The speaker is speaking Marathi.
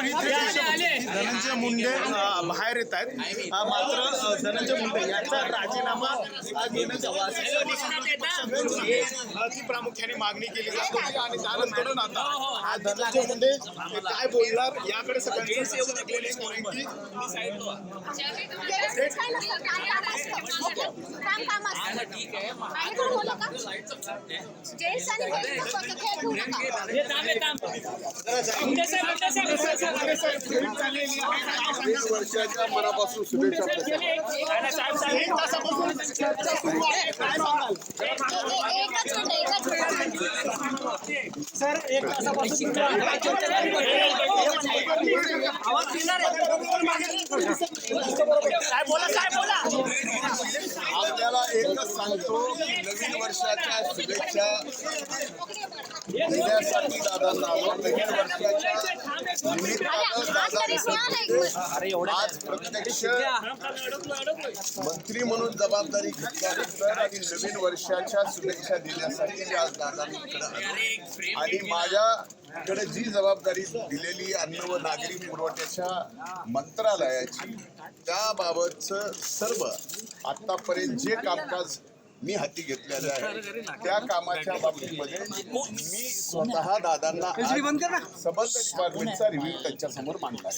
पण इथे धनंजय मुंडे बाहेर येत आहेत. मात्र धनंजय मुंडे यांचा राजीनामा ती प्रामुख्याने मागणी केली जात. होती आणि त्यानंतर आता हा धनंजय मुंडे हे काय बोलणार याकडे सगळ्यांचं वीस वर्षाच्या मनापासून शुभेच्छा एक तासापासून आपल्याला एकच सांगतो नवीन वर्षाच्या शुभेच्छा देण्यासाठी दादांना नवीन वर्षाच्या दादा आज प्रत्यक्ष मंत्री म्हणून जबाबदारी घेतल्यानंतर आणि नवीन वर्षाच्या शुभेच्छा देण्यासाठी मी आज दादांकडे इकडे आणि माझ्याकडे जी जबाबदारी दिलेली अन्न व नागरी पुरवठ्याच्या मंत्रालयाची त्याबाबतचं सर्व आतापर्यंत जे कामकाज मी हाती घेतलेलं आहे. त्या कामाच्या बाबतीमध्ये मी स्वतः दादांना संबंध डिपार्टमेंटचा रिव्ह्यू त्यांच्यासमोर मांडला